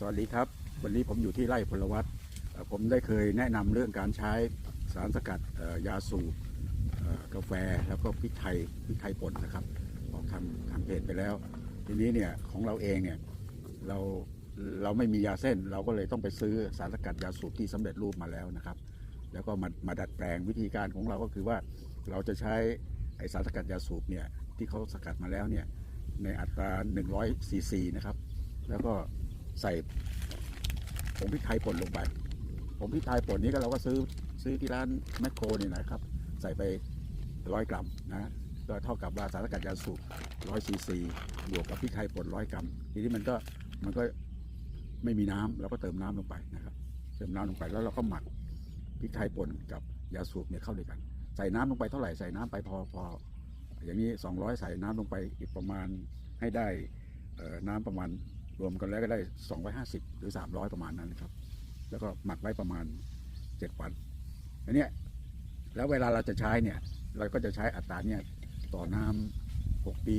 สวัสดีครับ วันนี้ผมอยู่ที่ไร่พลวัตผมได้เคยแนะนำเรื่องการใช้สารสกัดยาสูบกาแฟแล้วก็พริกไทยพริกไทยป่นนะครับออกทางทางเพจไปแล้ว ทีนี้เนี่ยของเราเองเนี่ยเราเราไม่มียาเส้น เราก็เลยต้องไปซื้อสารสกัดยาสูบที่สำเร็จรูปมาแล้วนะครับ แล้วก็มามาดัดแปลงวิธีการของเราก็คือว่าเราจะใช้ไอสารสกัดยาสูบเนี่ยที่เขาสกัดมาแล้วเนี่ยในอัตรา100ซีซีนะครับ แล้วก็ ใส่ผงพริกไทยป่นลงไปผงพริกไทยป่นนี้ก็เราก็ซื้อซื้อที่ร้านแมคโครนี่นะครับ ใส่ไปร้อยกรัมนะก็เท่ากับว่าสารสกัดยาสูบร้อยซีซีบวกกับพริกไทยป่นร้อยกรัมทีนี้มันก็มันก็ไม่มีน้ำเราก็เติมน้ำลงไปนะครับ เติมน้ำลงไปแล้วเราก็หมักพริกไทยป่นกับยาสูบเนี่ยเข้าด้วยกัน ใส่น้ำลงไปเท่าไหร่ใส่น้ำไปพอพออย่างนี้ 200 ใส่น้ำลงไปอีกประมาณให้ได้น้ำประมาณ รวมกันแล้วก็ได้ 250 หรือ 300 ประมาณนั้นนะครับ แล้วก็หมักไว้ประมาณ 7 วันอันนี้แล้วเวลาเราจะใช้เนี่ยเราก็จะใช้อัตราเนี่ยต่อน้ำ6ปี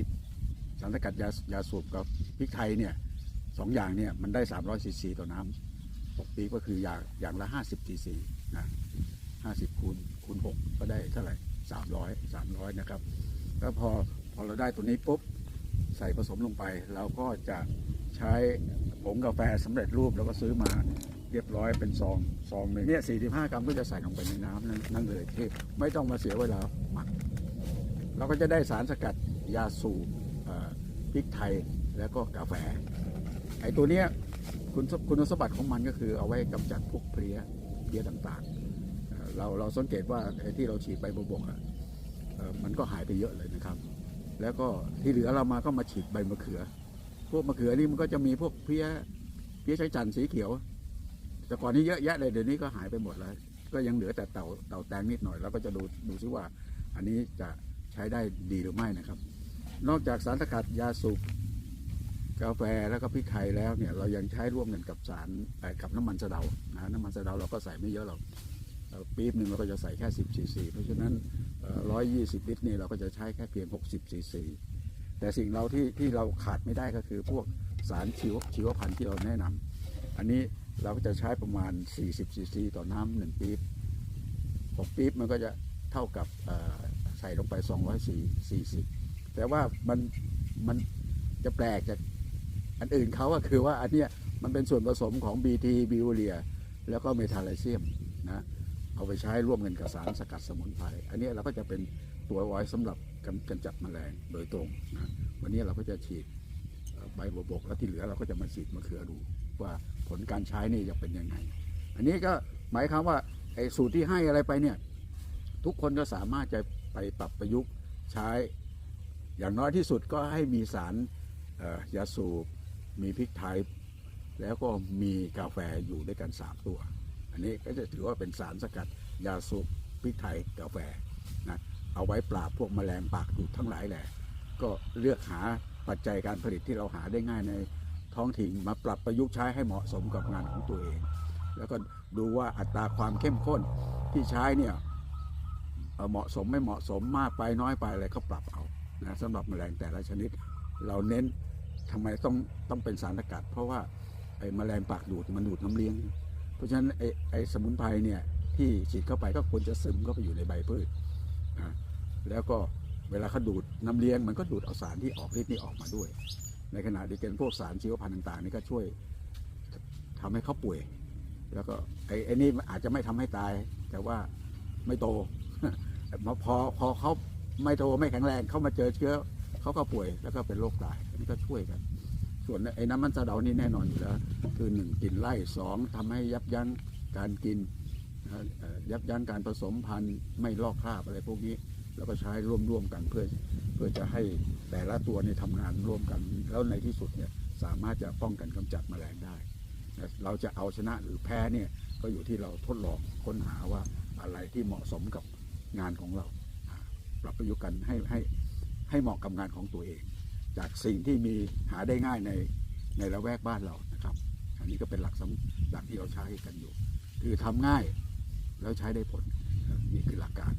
สารสกัดยายาสูบกับพริกไทยเนี่ยสองอย่างเนี่ยมันได้ 300ซีซีต่อน้ำ6ปีก็คืออย่างอย่างละ 50ซีซีนะ50คูณคูณ 6 ก็ได้เท่าไหร่ 300 300 นะครับ แล้วพอพอเราได้ตัวนี้ปุ๊บใส่ผสมลงไปเราก็จะ ใช้ผงกาแฟสำเร็จรูปแล้วก็ซื้อมาเรียบร้อยเป็นซองซองหนึ่งเนี่ย45กรัมก็จะใส่ลงไปในน้ำนั่นนั่นเลยที่ไม่ต้องมาเสียเวลาหมักเราก็จะได้สารสกัดยาสูบพริกไทยแล้วก็กาแฟไอ้ตัวเนี้ยคุณคุณสมบัติของมันก็คือเอาไว้กำจัดพวกเพลี้ยเพลี้ยต่างๆ เราเราสังเกตว่าไอ้ที่เราฉีดไปบวกๆอะเอ่อมันก็หายไปเยอะเลยนะครับ แล้วก็ที่เหลือเรามาก็มาฉีดใบมะเขือ พวกมะเขือนี่มันก็จะมีพวกเพี้ยเพี้ยใช้จันทร์สีเขียว แต่ก่อนนี้เยอะแยะเลยเดี๋ยวนี้ก็หายไปหมดแล้ว ก็ยังเหลือแต่เต่าเต่าแตงนิดหน่อยเราก็จะดูดูซิว่า อันนี้จะใช้ได้ดีหรือไม่นะครับ นอกจากสารสกัดยาสูบกาแฟแล้วก็พริกไทยแล้วเนี่ยเรายังใช้ร่วมกันกับสารกับน้ำมันสะเดานะน้ำมันสะเดาเราก็ใส่ไม่เยอะหรอกปี๊บหนึ่งเราก็จะใส่แค่ 10ซีซีเพราะฉะนั้นร้อยยี่สิบลิตรนี่เราก็จะใช้แค่เพียง 60ซีซี แต่สิ่งเราที่ที่เราขาดไม่ได้ก็คือพวกสารชีวชีวพันธุ์ที่เราแนะนำอันนี้เราก็จะใช้ประมาณ 40ซีซีต่อน้ำหนึ่งปี๊บหกปี๊บมันก็จะเท่ากับใส่ลงไป 240แต่ว่ามันมันจะแปลกจากอันอื่นเขาก็คือว่าอันเนี้ยมันเป็นส่วนผสมของ BT บิวเรีย แล้วก็เมทาไลเซียมนะเอาไปใช้ร่วมกันกับสารสกัดสมุนไพรอันนี้เราก็จะเป็นตัวไว้สำหรับ กำจัดแมลงโดยตรงนะวันนี้เราก็จะฉีดใบบัวบกแล้วที่เหลือเราก็จะมาฉีดมะเขือดู ว่าผลการใช้นี่จะเป็นยังไง อันนี้ก็หมายความว่าไอ้สูตรที่ให้อะไรไปเนี่ยทุกคนก็สามารถจะไปปรับประยุกต์ใช้ อย่างน้อยที่สุดก็ให้มีสารยาสูบมีพริกไทย แล้วก็มีกาแฟอยู่ด้วยกันสามตัว อันนี้ก็จะถือว่าเป็นสารสกัดยาสูบพริกไทยกาแฟนะ เอาไว้ปราบพวกแมลงปากดูดทั้งหลายแหละ ก็เลือกหาปัจจัยการผลิตที่เราหาได้ง่ายในท้องถิ่นมาปรับประยุกต์ใช้ให้เหมาะสมกับงานของตัวเอง แล้วก็ดูว่าอัตราความเข้มข้นที่ใช้เนี่ยเหมาะสมไม่เหมาะสมมากไปน้อยไปอะไรก็ปรับเอานะสำหรับแมลงแต่ละชนิด เราเน้นทำไมต้องต้องเป็นสารสกัด เพราะว่าไอ้แมลงปากดูดมันดูดน้ำเลี้ยง เพราะฉะนั้นไอ้ไอ้สมุนไพรเนี่ยที่ฉีดเข้าไปก็ควรจะซึมเข้าไปอยู่ในใบพืชนะ แล้วก็เวลาเขาดูดน้ำเลี้ยงมันก็ดูดเอาสารที่ออกฤทธิ์นี่ออกมาด้วย ในขณะเดียวกันพวกสารชีวพันธุ์ต่างๆนี่ก็ช่วยทำให้เขาป่วย แล้วก็ไอ้ไอ้นี่อาจจะไม่ทำให้ตาย แต่ว่าไม่โตพอพอเขาไม่โตไม่แข็งแรงเขามาเจอเชื้อเขาก็ป่วยแล้วก็เป็นโรคตายอันนี้ก็ช่วยกันส่วนไอ้น้ำมันสะเดานี่แน่นอนอยู่แล้ว คือหนึ่งกลิ่นไล่สองทำให้ยับยั้งการกิน ยับยั้งการผสมพันธุ์ไม่ลอกคราบอะไรพวกนี้ แล้วก็ใช้ร่วมๆกันเพื่อเพื่อจะให้แต่ละตัวเนี่ยทำงานร่วมกัน แล้วในที่สุดเนี่ยสามารถจะป้องกันกำจัดแมลงได้ เราจะเอาชนะหรือแพ้เนี่ยก็อยู่ที่เราทดลองค้นหาว่าอะไรที่เหมาะสมกับงานของเรา ปรับประยุกต์กันให้ให้ให้เหมาะกับงานของตัวเอง จากสิ่งที่มีหาได้ง่ายในในละแวกบ้านเรานะครับ อันนี้ก็เป็นหลักสำหลักที่เราใช้กันอยู่ คือทำง่ายแล้วใช้ได้ผลนี่คือหลักการ